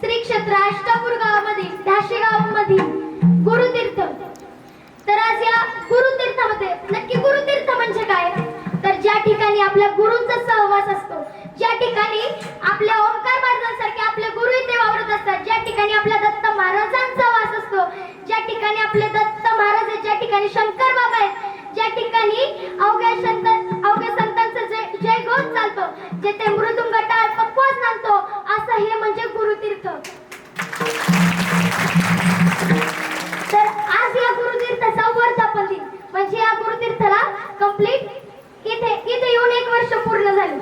श्री क्षेत्र अष्टापूर गावामधील धाशे गावामधील गुरुतीर्थ तर आज या गुरुतीर्थामध्ये नक्की गुरुतीर्थ म्हणजे काय? तर ज्या ठिकाणी आपल्या गुरूंचा सहवास असतो ज्या ठिकाणी आपल्या ओंकार महाराजांसारखे आपले गुरु इथे वावरत असतात ज्या ठिकाणी आपल्या दत्त महाराजांचा वास असतो ज्या ठिकाणी आपले दत्त महाराज आहेत ज्या ठिकाणी शंकर बाबा आहेत ज्या ठिकाणी अवघ्या संत अवघ्या संतांचा जय जय घोष चालतो जेथे मृदुंग टाळ पक्वास नांदतो असं हे म्हणजे गुरुतीर्थ. तर आज या गुरुतीर्थाचा वर्धापन दिन म्हणजे या गुरुतीर्थाला कंप्लीट इथे इथे येऊन एक वर्ष पूर्ण झाले.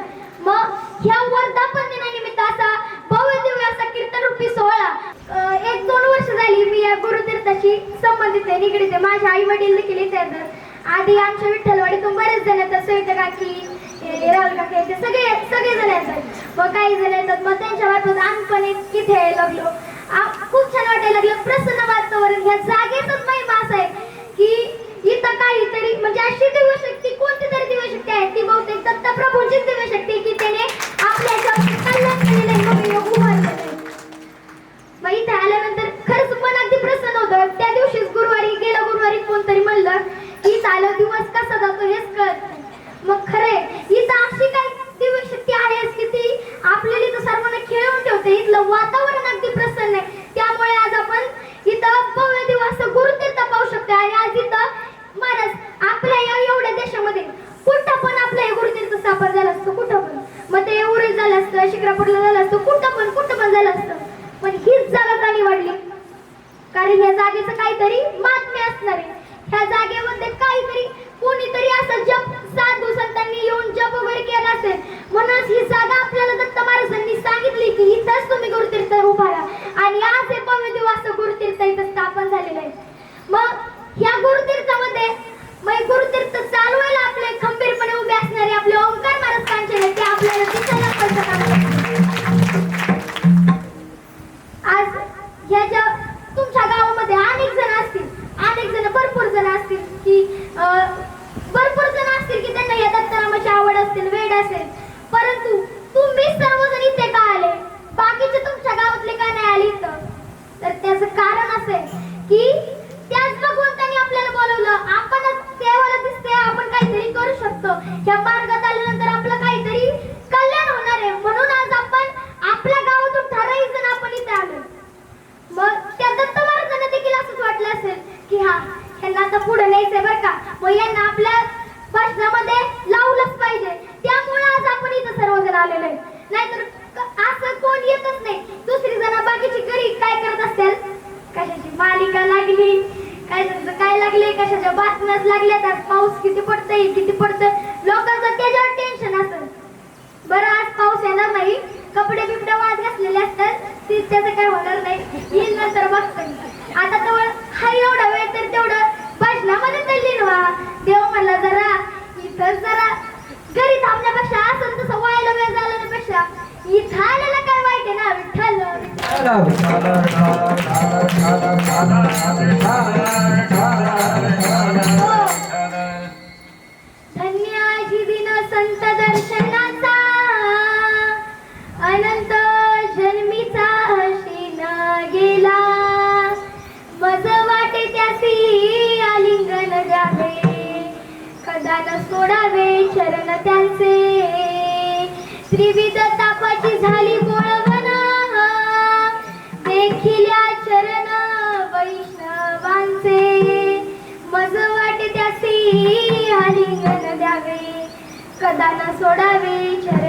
मग ह्या वर्धापन दिनानिमित्त असा भव्य दिव्य असा कीर्तन रूपी सोहळा एक दोन वर्ष झाली मी या गुरुतीर्थाशी संबंधित आहे. निगडीत आहे. आई वडील देखील इथे येतात आधी आमच्या विठ्ठलवाडीतून बरेच जण येतात सविता काकी राहुल काकी ते सगळे सगळे जण येतात. मग काही जण येतात मग त्यांच्या मार्फत आम्ही पण एक- इथे यायला लागलो. खूप छान वाटायला लागलं. प्रसन्न वातावरण ह्या जागेतच महिमा असं आहे की इथं काहीतरी म्हणजे अशी दिव्यशक्ती कोणती तरी दिव्यशक्ती आहे ती बहुतेक दत्तप्रभूंचीच दिव्यशक्ती की त्याने आपल्या कल्याण केलेलं उभारलेलं आहे. मग इथे आल्यानंतर खरंच मन अगदी प्रसन्न होतं. त्या दिवशीच गुरुवारी गेल्या गुरुवारी कोणतरी म्हणलं की चालव दिवस कसा जातो हेच कळत नाही. मग खरे इथं अशी काय दिव्यशक्ती आहे की ती आपल्याला इथं सर्वांना खेळवून ठेवते. इथलं वातावरण अगदी प्रसन्न आहे. त्यामुळे आज आपण इथं भव्य दिवस गुरुतीर्थ पाहू शकतो आणि आज इथं महाराज आपल्या या एवढ्या देशामध्ये कुठं पण आपलं हे गुरुतीर्थ स्थापन झालं असतं कुठं पण. मग ते उरी झालं असतं शिक्रापूरला झालं असतं कुठं पण कुठं पण झालं असतं. पण हीच जागा का निवडली कारण या जागेचं काहीतरी महात्म्य असणार आहे. ह्या जागेमध्ये काहीतरी कोणीतरी असं जप साधू संतांनी येऊन जप वगैरे केला असेल. म्हणूनच ही जागा आपल्याला दत्त महाराजांनी सांगितली की इथंच तुम्ही गुरुतीर्थ उभा राहा. आणि आज हे पवित्र दिवस गुरुतीर्थ इथं स्थापन झालेलं आहे. मग ह्या गुरुतीर्थामध्ये मग गुरुतीर्थ चालवायला आपले खंबीरपणे उभे असणारे आपले ओंकार महाराज कांचन ते आपल्याला दिसायला पाहिजे आज ह्या ज्या तुमच्या गावामध्ये अनेक जण असतील अनेक जण भरपूर जण असतील की भरपूर जण असतील की त्यांनी कपडे बिपडे वाद घातलेले असतात ती त्याचं काय होणार नाही. येईल नंतर बघतो आता जवळ हा एवढा वेळ तर तेवढं भाषणामध्ये तल्लीन व्हा. देव म्हणला जरा इथं जरा घरी थांबण्यापेक्षा असं तसं व्हायला वेळ झाल्यापेक्षा इथं आलेलं काय वाईट आहे ना विठ्ठल? हो. सोडावे शरण त्यांचे. त्रिविध तापाची झाली गोळवना देखिल्या चरण वैष्णवांचे. मज वाटे त्यासी आलिंगन द्यावे. कदा न सोडावे चरण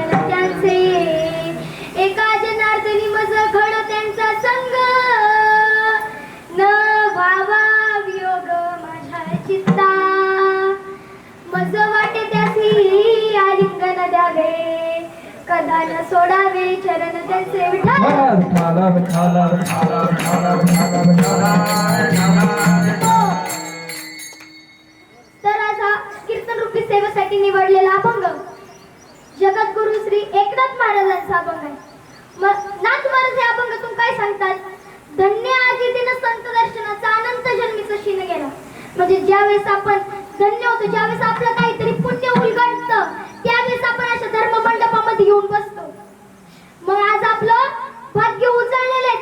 न सोडावे चरण त्यांचे तर हा कीर्तन रूपी सेवेसाठी निवडलेला अभंग. जगद्गुरु श्री एकनाथ महाराजांचा अभंग आहे. मग नाथ महाराज हे अभंगातून काय सांगतात? धन्य आजी दिन संत दर्शनाचा अनंत जन्मीचा शिन गेला म्हणजे ज्यावेळेस आपण धन्य होतो ज्यावेळेस आपलं काहीतरी पुण्य उलगडतं त्यावेळेस आपण अशा धर्म मंडपामध्ये येऊन बसतो मग आज आपलं भाग्य उजळलेलं आहे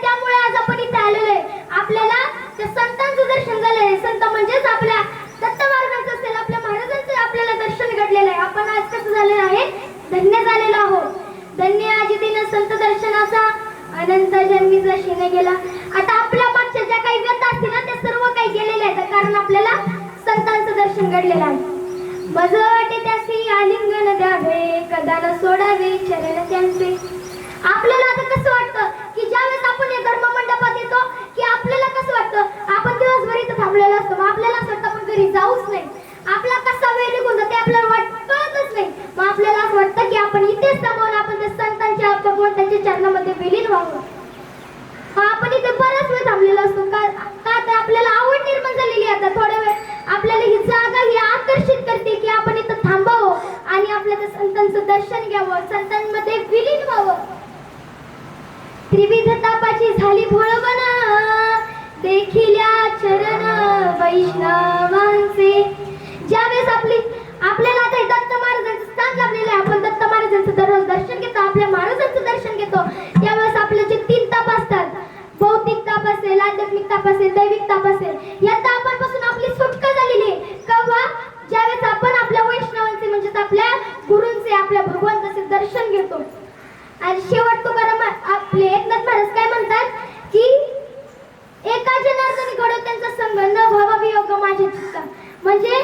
दर्शन झाले संत म्हणजेच आपल्या दत्त महाराजांचं असेल आपल्या महाराजांचं आपल्याला दर्शन घडलेलं आहे. आपण आज कसं झालेलं आहे? धन्य झालेलो आहोत. धन्य आजी दिन संत दर्शनाचा अनंत जन्मी शिने गेला. आता आपल्या मागच्या ज्या काही व्यथा असतील ना त्या सर्व काही गेलेल्या आहेत. कारण आपल्याला संतांचं दर्शन घडलेलं आहे. मज वाटे त्यासी आलिंगन द्यावे कदा न सोडावे चरण त्यांचे. आपल्याला आता कसं वाटतं की ज्यावेळेस आपण या धर्म मंडपात येतो की आपल्याला कसं वाटतं? आपण दिवसभर इथं थांबलेलो असतो मग आपल्याला असं वाटतं आपण घरी जाऊच नाही. आपला कसा वेळ निघून जाते आपल्याला वाटतच नाही. मग आपल्याला असं वाटतं की आपण इथेच थांबवून आपण त्या संतांच्या बघून त्यांच्या चरणामध्ये विलीन व्हावं. मग आपण इथे बराच वेळ थांबलेलो असतो. का का तर आपल्याला आवड निर्माण झालेली आहे आता. थोड्या वेळ आपल्याला ही जागा ही आकर्षित करते की आपण इथं थांबावं आणि आपल्या त्या संतांचं दर्शन घ्यावं संतांमध्ये विलीन व्हावं. त्रिविध तापाची झाली भोळबना देखिल्या चरण वैष्णवांचे. ज्यावेळेस आपली आपल्याला आता दत्त महाराजांचं स्थान लाभलेलं आहे आपण दत्त महाराजांचं दररोज दर्शन घेतो आपल्या महाराजांचं दर्शन घेतो. त्यावेळेस आपले जे तीन ताप असतात भौतिक ताप असेल आध्यात्मिक ताप असेल दैविक ताप असेल या तापांपासून आपली सुटका झालेली आहे. केव्हा ज्यावेळेस आपण आपल्या वैष्णवांचे म्हणजेच आपल्या गुरूंचे आपल्या भगवंताचे दर्शन घेतो आणि शेवट तुकाराम आपले एकनाथ महाराज काय म्हणतात की एका जनार्दनी घडो त्यांचा संघ न व्हावा वियोग माझ्या चित्ता म्हणजे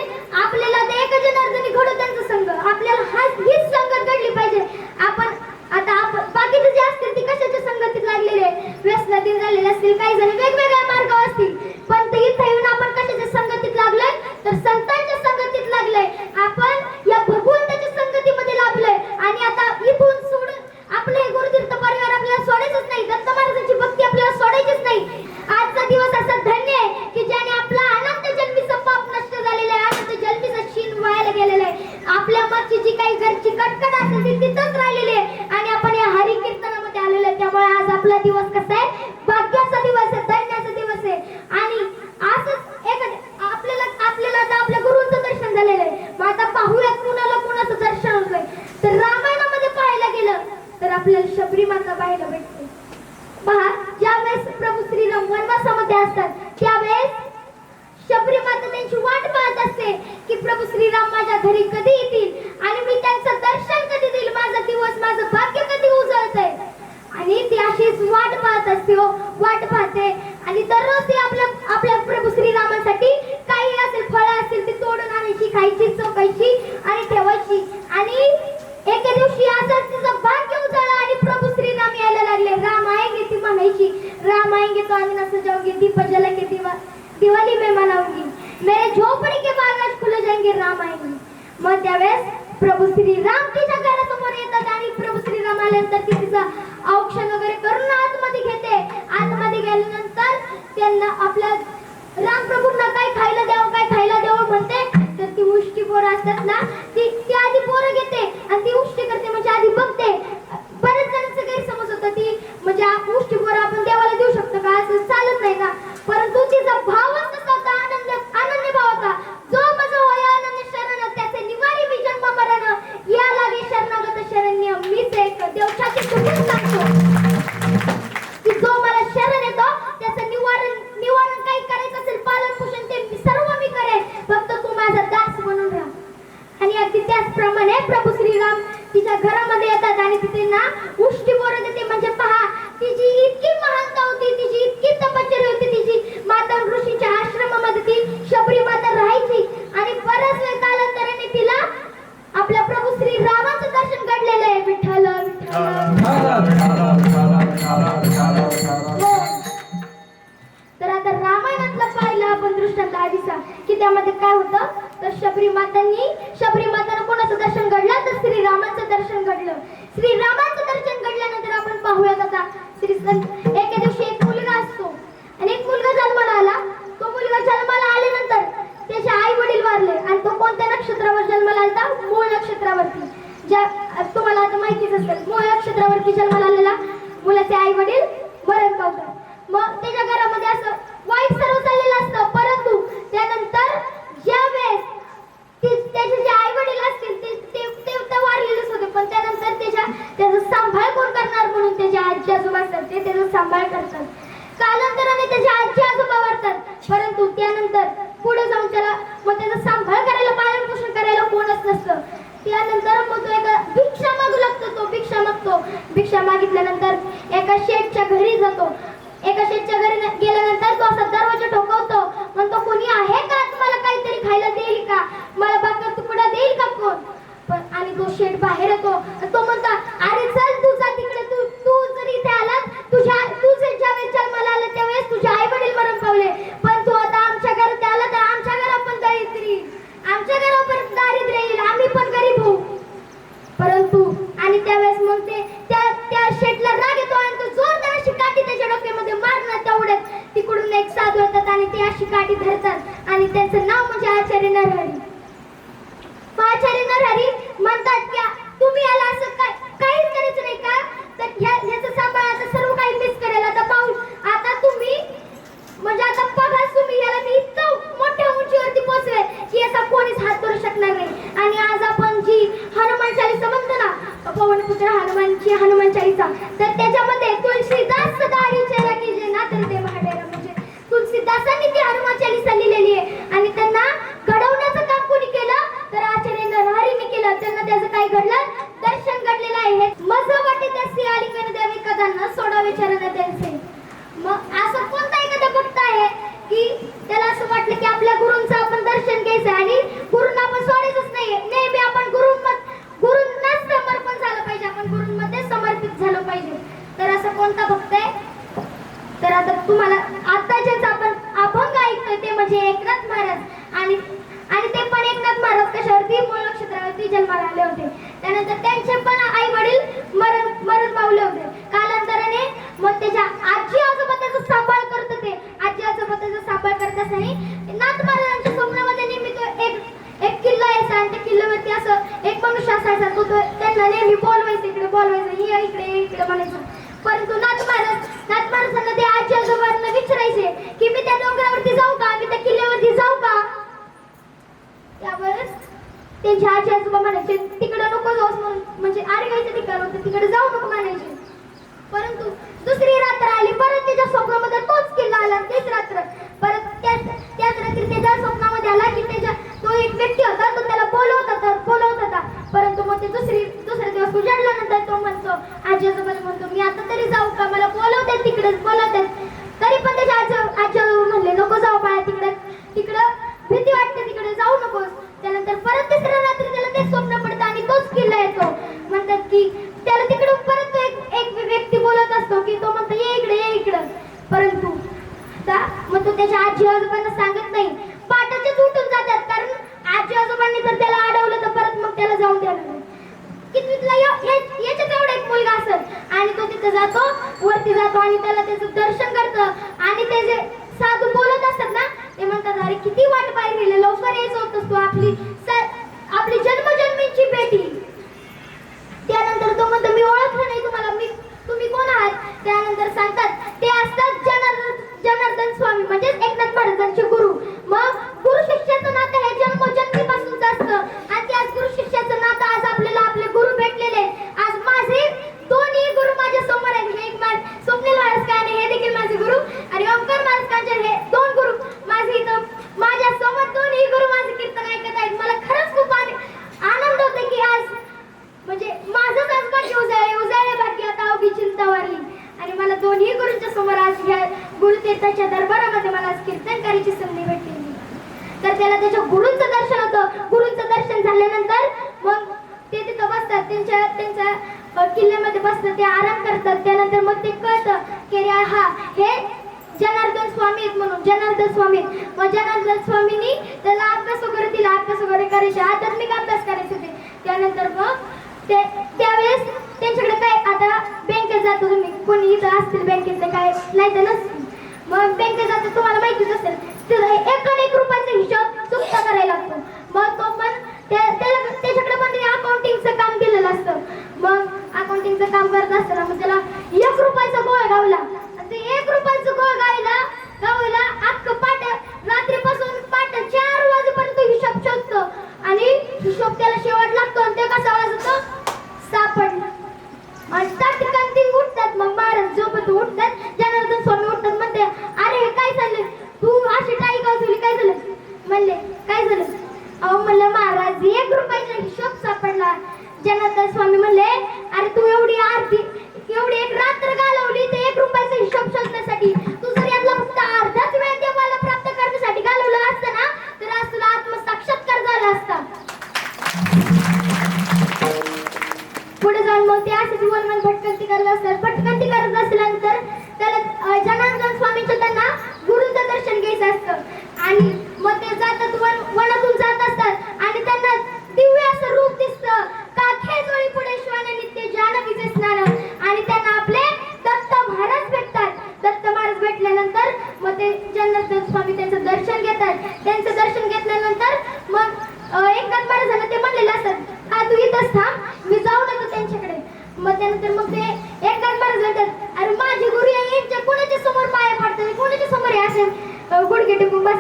आपल्याला ते एका जनार्दनी घडो त्यांचा संघ आपल्याला हा हीच संगत घडली पाहिजे आपण आता आपण बाकीचे जे असतील ते कशाच्या संगतीत लागलेले व्यसनाधीन झालेले असतील काही जण वेगवेगळ्या मार्गावर असतील पण ते इथं येऊन आपण कशाच्या संगतीत लागलोय तर संतांच्या संगतीत लागलोय आपण या भगवंताच्या संगतीमध्ये लाभलोय आणि आता इथून सोडून आपले हे गुरुतीर्थ परिवार आपल्याला सोडायचंच नाही दत्त महाराजांची भक्ती आपल्याला सोडायचीच नाही आजचा दिवस असा धन्य आहे की ज्याने आपला अनंत जन्मीचं पाप नष्ट झालेलं आहे अनंत जन्मीचं शीन व्हायला गेलेलं आहे आपल्या मागची जी काही घरची कटकट असेल ती तिथंच राहिलेली आहे आणि आपण या हरी कीर्तनामध्ये आलेलो आहे त्यामुळे आज आपला दिवस कसा आहे भाग्याचा दिवस आहे धन्याचा दिवस आहे आणि असंच एक आपल्याला आपल्याला आता आपल्या गुरुंचं दर्शन झालेलं आहे मग आता पाहूयात कुणाला कुणाचं दर्शन होतंय तर रामायणामध्ये पाहायला गेलं तर आपल्याला शबरी माता पाहायला भेटते पहा ज्यावेळेस प्रभू श्रीराम वनवासामध्ये असतात त्यावेळेस शबरी माता त्यांची वाट पाहत असते की प्रभू श्रीराम माझ्या घरी कधी येतील आणि मी त्यांचं दर्शन कधी देईल माझा दिवस माझं भाग्य कधी उजळतंय आणि ती अशीच वाट पाहत असते हो वाट पाहते आणि दररोज ती आपल्या आपल्या प्रभू श्रीरामासाठी काही असेल फळं असतील ती तोडून आणायची खायची चोकायची आणि ठेवायची आणि एके दिवशी असंच तिचं भाग्य उजळलं आणि प्रभू श्रीराम यायला लागले राम आएंगे ती म्हणायची राम आएंगे तो अंगना सजाओगे दीप जला के दिवा दिवाली में मनाऊंगी। मेरे झोपड़ी के बाहर आज खुले जाएंगे राम आएंगे मग त्यावेळेस प्रभू श्रीराम तिच्या घरासमोर येतात आणि प्रभू श्रीराम आल्यानंतर ती तिचं औक्षण वगैरे करून आतमध्ये घेते आतमध्ये गेल्यानंतर त्यांना आपल्या राम प्रभूंना काय खायला द्यावं काय खायला द्यावं म्हणते तर ती उष्टी पोरं असतात ना ती ती आधी पोरं घेते आणि ती उष्टी करते म्हणजे आधी बघते. बऱ्याच जणांचं गैरसमज होतं ती म्हणजे आ- उष्टी आपण देवाला देऊ शकतो का? असं चालत नाही ना. परंतु तिचा भावच तसा होता आनंद आनंद भाव होता. जो माझा होय आनंद शरण त्याचे निवारी मी जन्म मरण या लागे शरणागत शरण्य मीच एक देवशाची आलता मूळ नक्षत्रावरती. ज्या तुम्हाला आता माहितीच असेल मूळ नक्षत्रावरती जन्माला आलेला मुलाचे आई वडील मरण पावतात. मग 조금 पवनपुत्र हनुमानची हनुमान चालीसा तर त्याच्यामध्ये तुलसीदास सदा हरी चेहरा ना तर ते महाडेरा म्हणजे तुलसीदासांनी ती हनुमान चालीसा इकडे इकडे म्हणायचं. परंतु नाथ महाराज नाथ ते आजी आजोबांना विचारायचे की मी त्या डोंगरावरती जाऊ का? मी त्या किल्ल्यावरती जाऊ का? त्यावर त्यांच्या आजी आजोबा वगैरे करायचे आध्यात्मिक अभ्यास करायचे होते. त्यानंतर मग ते त्यावेळेस त्यांच्याकडे काय आता बँकेत जातो तुम्ही. कोणी इथं असतील बँकेतले काय नाही तर नसतील. मग बँकेत जातो तुम्हाला माहितीच असेल तिथं एक एक रुपयाचा हिशोब चुकता करायला लागतो. मग तो पण त्याच्याकडे पण अकाउंटिंगचं काम केलेलं असतं. मग अकाउंटिंगचं काम करत असताना मग त्याला एक रुपयाचा गोळ गावला. ते एक रुपयाचा गोळ गावला गावला अख्खं पाठ त्याला शेवट लागतो आणि ते कसा आवाज होतो सापडला ठिकाणी उठतात मग महाराज झोपत उठतात. जनार्दन स्वामी उठतात म्हणते अरे हे काय झालं? तू अशी टाई का झाली काय झालं? म्हणले काय झालं? अहो म्हणलं महाराज एक रुपयाचा हिशोब सापडला. जनार्दन स्वामी म्हणले अरे तू एवढी आरती एवढी एक रात्र घालवली ते एक रुपयाचा हिशोब शोधण्यासाठी त्याची वनवन भटकन करत असतात. भटकन ती करत असल्यानंतर त्याला जनार्दन स्वामीचं त्यांना गुरुचं दर्शन घ्यायचं असतं. आणि मग ते जातात वन वन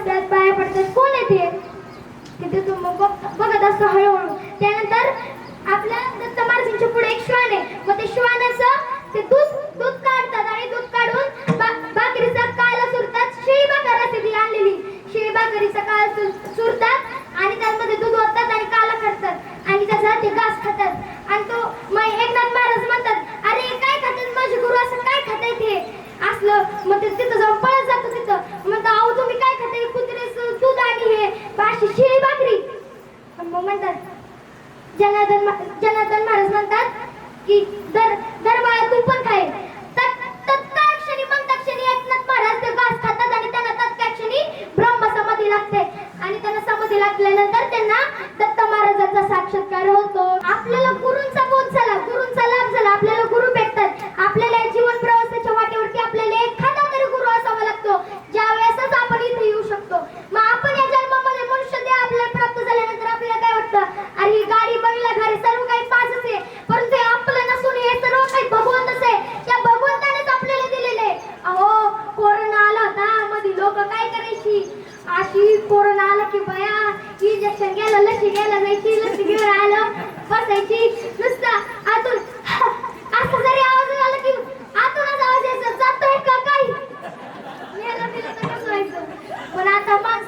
step by.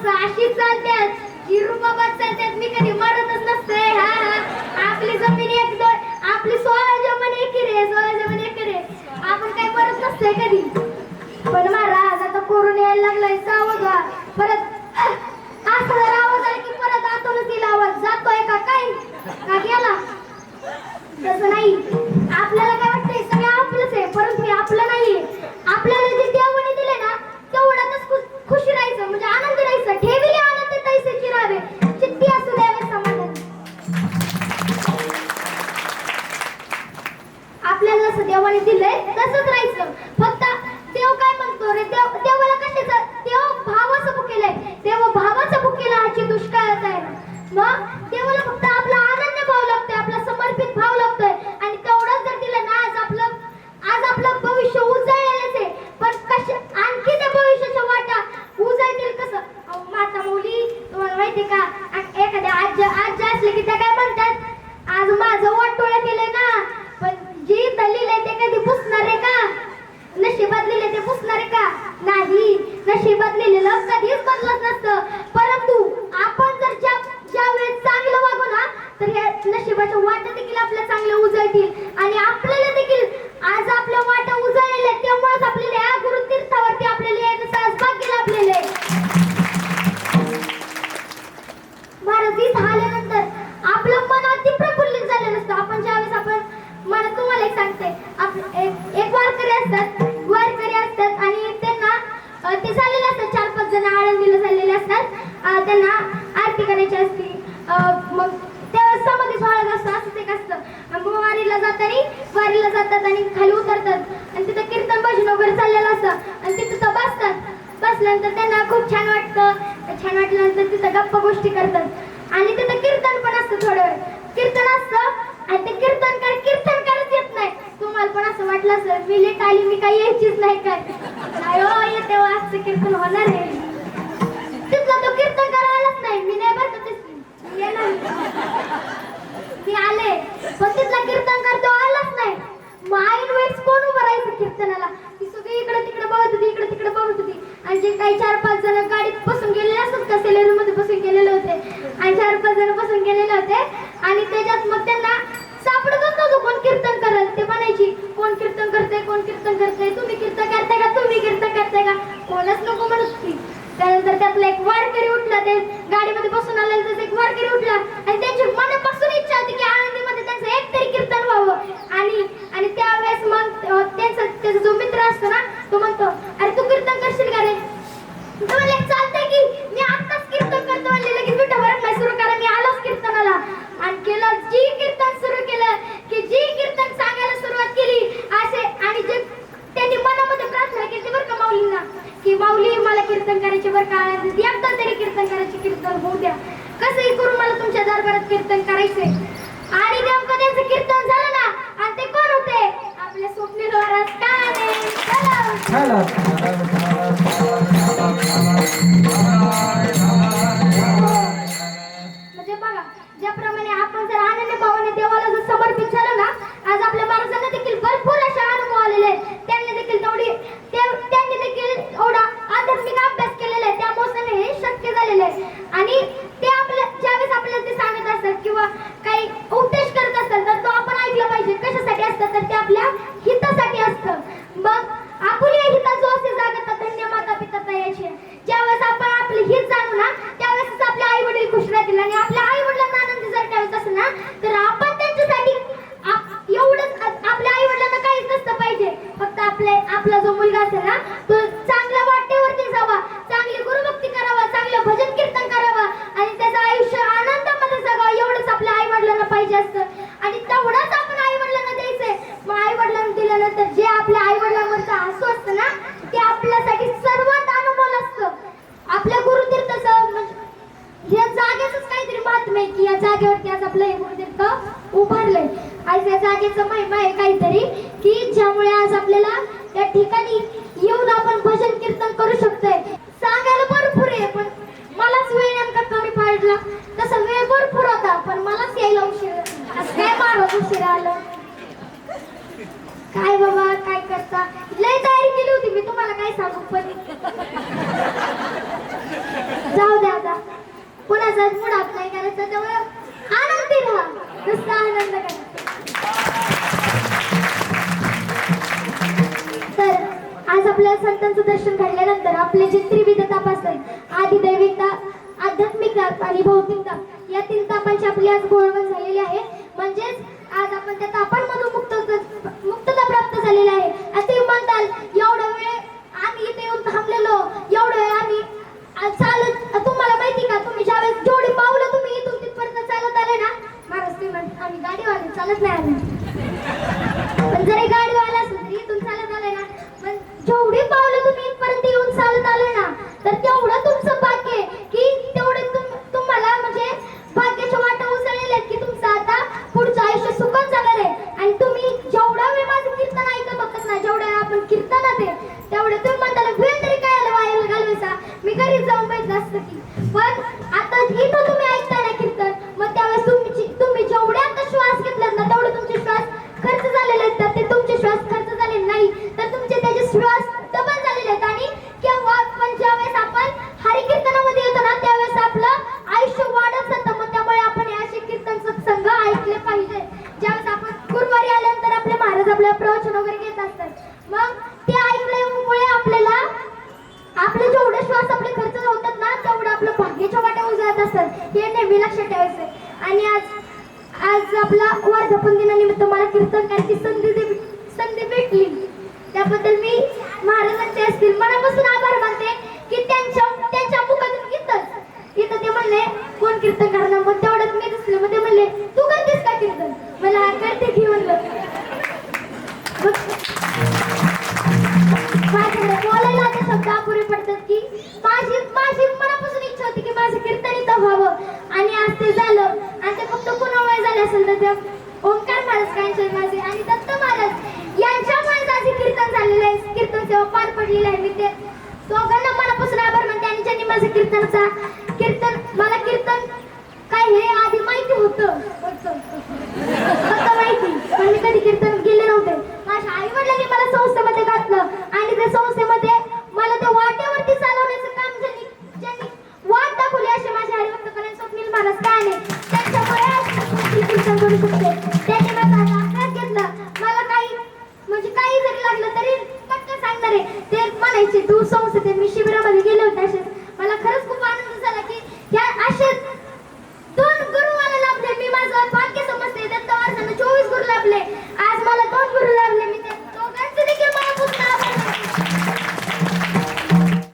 अशी चालत्यात. जी चालत्यात. मी कधी मरतच नसते हा हा. आपली जमीन एक दोन आपली सोळा जमीन एक रे सोळा जमीन एक रे. आपण काही मरत नसते कधी. पण महाराज आता कोरोना यायला लागलाय सावध व्हा परत असं जर आवाज आला की परत आतूनच येईल आवाज. जातोय का काय? का गेला? तसं नाही. आपल्याला काय वाटतंय? सगळं आपलंच आहे. परंतु मी आपलं नाहीये. आपल्याला जिथे देवाने दिले ना तेवढ्यातच खुश- खुशी राहायचं म्हणजे आनंदी राहायचं ठेविले आनंद तैसे चिरावे चित्ती असू द्यावे समाधान. आपल्याला जसं देवाने दिलंय तसंच राहायचं. फक्त देव काय म्हणतो रे? देव देवाला कशाचं? देव भावाचं बुक केलंय. देव भावाचं बुक केलं हाची दुष्काळाच आहे मग देवाला फक्त एक सांगते? एक एक वारकरी असतात वारकरी असतात आणि त्यांना ते झालेले असतात चार पाच जण आळंदीला झालेले असतात. त्यांना आरती करायची असते. मग तेव्हा समाधी सोहळा असतो असंच एक असतं. मग वारीला जाताना वारीला जातात आणि खाली उतरतात. आणि तिथं कीर्तन भजन वगैरे चाललेलं असतं. आणि तिथं तर बसतात. बसल्यानंतर त्यांना खूप छान वाटतं. छान वाटल्यानंतर तिथं गप्पा गोष्टी करतात. आणि तिथं कीर्तन पण असतं थोडं वेळ. कीर्तन असतं आणि ते कीर्तन कर कीर्तन करत येत नाही. तुम्हाला पण असं वाटलं असेल मी लेट आली मी काही यायचीच नाही काय. नाही हो येते हो, वाजचं कीर्तन होणार आहे. तिथला तो कीर्तन करायलाच नाही. मी नाही बरं का मी येणार मी आले पण तिथला कीर्तन करतो आलाच नाही. मग वेट्स कोण उभं राहायचं कीर्तनाला? ती सगळी इकडे तिकडे बघत होती इकडे तिकडे बघत होती. आणि जे काही चार पाच जण गाडीत बसून गेलेले असतात का सेलेरी मध्ये बसून गेलेले होते. आणि चार पाच जण बसून गेलेले होते. आणि त्याच्यात मग त्यांना सापडतच नव्हतं कोण कीर्तन करत. ते म्हणायची कोण कीर्तन करते कोण कीर्तन करते तुम्ही कीर्तन करताय का? तुम्ही कीर्तन करताय का? कोणच नको म्हणत होती. त्यानंतर त्यातला एक वारकरी उठला ते गाडीमध्ये बसून आलेला त्याचा एक वारकरी उठला आणि त्यांची मनापासून इच्छा होती की आनंदीमध्ये त्यांचं एक तरी कीर्तन व्हावं. आणि आणि त्यावेळेस मग त्यांचा त्याचा जो मित्र असतो ना तो म्हणतो अरे तू कीर्तन करशील का रे? तो म्हणले चालतंय की मी आत्ताच कीर्तन करतो म्हणले लगेच विठ्ठल नाही सुरू करा मी आलोच कीर्तनाला आणि केलं जी कीर्तन सुरू केलं की जी कीर्तन सांगायला सुरुवात केली असे आणि जे त्यांनी मनामध्ये प्रार्थना केली बरं का माऊलींना की माऊली मला कीर्तन करायचे बरं का एकदा तरी कीर्तन करायचे कीर्तन होऊ द्या. कसंही करून मला तुमच्या दरबारात कीर्तन करायचंय आणि नेमकं त्यांचं कीर्तन झालं ना आणि ते कोण होते? आपले स्वप्नील महाराज. काने चला. ज्याप्रमाणे आपण जर आनंद भावाने देवाला जर समर्पित झालो ना आज आपल्या माणसांना देखील भरपूर असे अनुभव आलेले आहेत. त्यांनी देखील तेवढी ते- त्यांनी देखील एवढा आध्यात्मिक अभ्यास केलेला आहे. त्यामुळे हे शक्य झालेलं आहे आणि ते आपल्या ज्यावेळेस आपल्याला ते सांगत असतात किंवा काही उपदेश करत असतात तर तो आपण ऐकलं पाहिजे. कशासाठी असतं तर ते आपल्या हितासाठी असतं. मग आपण या हिताचं असे जागत धन्य माता पिता तयाची. ज्यावेळेस आपण आपले हित जाणू ना त्यावेळेस आपले आई वडील खुश राहतील आणि आपल्या आई वडिलांना आनंद जर ठेवायचा असेल ना तर आपण त्यांच्यासाठी एवढंच आपल्या आई वडिलांना काहीच नसतं पाहिजे. फक्त आपले आपला जो मुलगा असेल ना तो चांगल्या वाटेवरती जावा. चांगली गुरुभक्ती करावा चांगलं भजन कीर्तन करावा आणि त्याचं आयुष्य आनंदामध्ये जगावं. एवढंच आपल्या आई वडिलांना पाहिजे असतं. आणि तेवढंच आपण आई वडिलांना द्यायचंय. मग आई वडिलांना दिल्यानंतर जे आपल्या आई वडिलांवरचं हसू असतं ना ते आपल्यासाठी सर्वात अनमोल असतं आपल्या गुरुतीर्थाचं म्हणजे या जागेच काहीतरी महात्म्य आहे की या जागेवरती आज आपलं हे गुरुतीर्थ उभारलंय आज या जागेचं महिमा आहे काहीतरी की ज्यामुळे आज आपल्याला त्या ठिकाणी येऊन आपण भजन कीर्तन करू शकतोय सांगायला भरपूर आहे पण मलाच वेळ नेमका कमी तसं वेळ भरपूर होता पण मलाच यायला उशीर काय मारत उशीर आलं? काय बाबा काय करता? लय तयारी केली होती मी तुम्हाला काय सांगू? पण जाऊ द्या आता. कुणाचा मुडाप नाही करायचा त्यामुळे आनंदी राहा नुसता आनंद करा तर आज आपल्या संतांचं दर्शन घडल्यानंतर आपले जे त्रिविध तपास आहेत आधी दैविकता आध्यात्मिक ताप आणि भौतिक ताप या तीन तापांची आपली आज गोळवण झालेली आहे. म्हणजेच आज आपण त्या तापांमधून मुक्त मुक्तता प्राप्त झालेली आहे. आता म्हणताल एवढा वेळ आम्ही इथे येऊन थांबलेलो. एवढं वेळ आम्ही चालत तुम्हाला माहिती का? तुम्ही ज्यावेळेस जेवढी पावलं तुम्ही इथून तिथपर्यंत चालत आले ना महाराज तुम्ही आम्ही गाडीवाले चालत नाही आले पण जरी गाडीवाला असेल तरी इथून चालत आले ना पण जेवढी पावलं तुम्ही इथपर्यंत येऊन चालत आले ना तर तेवढं तुमचं भाग्य आहे की तेवढे तुम तुम्हाला म्हणजे भाग्याच्या वाटा उचललेल्या आहेत की तुमचं आता पुढचं आयुष्य सुखात जाणार आहे आणि तुम्ही जेवढा वेळ माझं कीर्तन ऐकत होतात ना जेवढ्या वेळ आपण कीर्तनात आहे तेवढे तुम्ही म्हणताला वेळ तरी काय आला वायाला घालवायचा मी घरी जाऊन बघितलं असतं की पण आता इथं तुम्ही ऐकताय ना कीर्तन मग त्यावेळेस तुमची तुम्ही जेवढे आता श्वास घेतलात ना तेवढे तुमचे श्वास खर्च झालेले आहेत तर ते तुमचे श्वास खर्च झालेले नाही तर तुमचे त्याचे श्वास डबल झालेले आहेत आणि केव्हा पण ज्यावेळेस आपण हरिकीर्तनामध्ये येतो ना त्यावेळेस आपलं आयुष्य वाढत जातं मग त्यामुळे आपण हे असे कीर्तन सत्संग ऐकले पाहिजे ज्यावेळेस आपण गुरुवारी आल्यानंतर आपलं प्रवचन वगैरे घेत असतात. मग सेवा आहे मी ते. दोघांना मनापासून आभार म्हणते आणि ज्यांनी माझं कीर्तनाचा